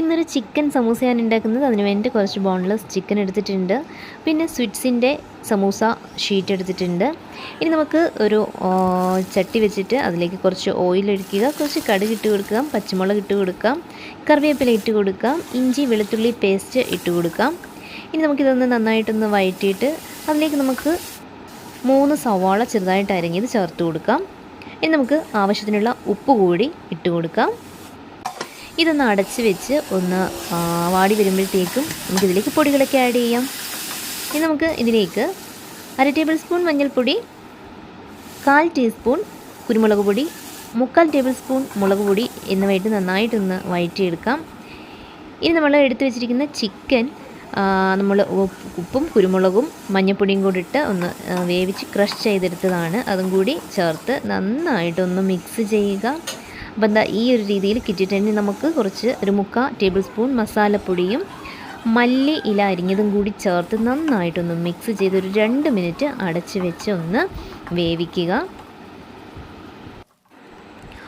ഇന്നൊരു ചിക്കൻ സമൂസ ഞാൻ ഉണ്ടാക്കുന്നത്. അതിന് വേണ്ടി കുറച്ച് ബോൺലെസ് ചിക്കൻ എടുത്തിട്ടുണ്ട്. പിന്നെ സ്വിറ്റ്സിന്റെ സമൂസ ഷീറ്റ് എടുത്തിട്ടുണ്ട്. ഇനി നമുക്ക് ഒരു ചട്ടി വെച്ചിട്ട് അതിലേക്ക് കുറച്ച് ഓയിൽ ഒഴിക്കുക. കുറച്ച് കടുക് ഇട്ട് കൊടുക്കാം പച്ചമുളക് ഇട്ട് കൊടുക്കാം കറിവേപ്പില ഇട്ട് കൊടുക്കാം ഇഞ്ചി വെളുത്തുള്ളി പേസ്റ്റ് ഇട്ട് കൊടുക്കാം ഇനി നമുക്കിതൊന്ന് നന്നായിട്ടൊന്ന് വഴറ്റിയിട്ട് അതിലേക്ക് നമുക്ക് മൂന്ന് സവാള ചെറുതായിട്ട് അരങ്ങിയത് ചേർത്ത് കൊടുക്കാം. ഇനി നമുക്ക് ആവശ്യത്തിനുള്ള ഉപ്പ് കൂടി ഇട്ട് കൊടുക്കാം. ഇതൊന്ന് അടച്ച് വെച്ച് ഒന്ന് വാടി വരുമ്പോഴത്തേക്കും നമുക്കിതിലേക്ക് പൊടികളൊക്കെ ആഡ് ചെയ്യാം. ഇനി നമുക്ക് ഇതിലേക്ക് അര ടേബിൾ സ്പൂൺ മഞ്ഞൾപ്പൊടി കാൽ ടീസ്പൂൺ കുരുമുളക് പൊടി മുക്കാൽ ടേബിൾ സ്പൂൺ മുളക് പൊടി എന്നിവയിട്ട് നന്നായിട്ടൊന്ന് വഴറ്റിയെടുക്കാം. ഇനി നമ്മൾ എടുത്തു വെച്ചിരിക്കുന്ന ചിക്കൻ നമ്മൾ ഉപ്പും കുരുമുളകും മഞ്ഞൾപ്പൊടിയും കൂടി ഇട്ട് ഒന്ന് വേവിച്ച് ക്രഷ് ചെയ്തെടുത്തതാണ്. അതും കൂടി ചേർത്ത് നന്നായിട്ടൊന്ന് മിക്സ് ചെയ്യുക. അപ്പം എന്താ ഈ ഒരു രീതിയിൽ കിട്ടിയിട്ട് നമുക്ക് കുറച്ച് ഒരു മുക്ക ടേബിൾ സ്പൂൺ മസാലപ്പൊടിയും മല്ലി ഇല അരിഞ്ഞതും കൂടി ചേർത്ത് നന്നായിട്ടൊന്ന് മിക്സ് ചെയ്ത് ഒരു രണ്ട് മിനിറ്റ് അടച്ച് വെച്ച് ഒന്ന് വേവിക്കുക.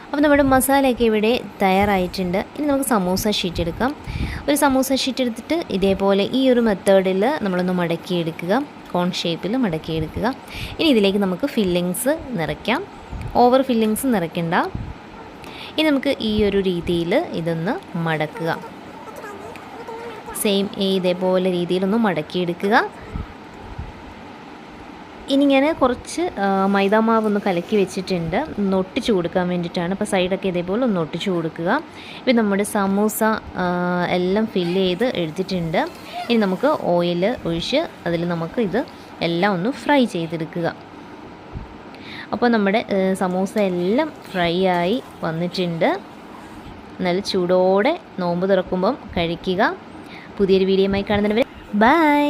അപ്പോൾ നമ്മുടെ മസാലയൊക്കെ ഇവിടെ തയ്യാറായിട്ടുണ്ട്. ഇനി നമുക്ക് സമൂസ ഷീറ്റ് എടുക്കാം. ഒരു സമൂസ ഷീറ്റ് എടുത്തിട്ട് ഇതേപോലെ ഈ ഒരു മെത്തേഡിൽ നമ്മളൊന്ന് മടക്കിയെടുക്കുക. കോൺ ഷേപ്പിൽ മടക്കിയെടുക്കുക. ഇനി ഇതിലേക്ക് നമുക്ക് ഫില്ലിങ്സ് നിറയ്ക്കാം. ഓവർ ഫില്ലിങ്സ് നിറയ്ക്കണ്ട. ഇനി നമുക്ക് ഈ ഒരു രീതിയിൽ ഇതൊന്ന് മടക്കുക. സെയിം ഇതേപോലെ രീതിയിലൊന്ന് മടക്കിയെടുക്കുക. ഇനി ഞാൻ കുറച്ച് മൈദാമാവ് ഒന്ന് കലക്കി വെച്ചിട്ടുണ്ട്. ഒന്ന് ഒട്ടിച്ചു കൊടുക്കാൻ വേണ്ടിയിട്ടാണ്. അപ്പോൾ സൈഡൊക്കെ ഇതേപോലെ ഒന്ന് ഒട്ടിച്ചു കൊടുക്കുക. ഇപ്പം നമ്മുടെ സമൂസ എല്ലാം ഫില്ല് ചെയ്ത് എടുത്തിട്ടുണ്ട്. ഇനി നമുക്ക് ഓയിൽ ഒഴിച്ച് അതിൽ നമുക്ക് ഇത് എല്ലാം ഒന്ന് ഫ്രൈ ചെയ്തെടുക്കുക. അപ്പോൾ നമ്മുടെ സമൂസ എല്ലാം ഫ്രൈ ആയി വന്നിട്ടുണ്ട്. നല്ല ചൂടോടെ നോമ്പ് തുറക്കുമ്പം കഴിക്കുക. പുതിയൊരു വീഡിയോയുമായി കാണുന്നവരെ. ബൈ!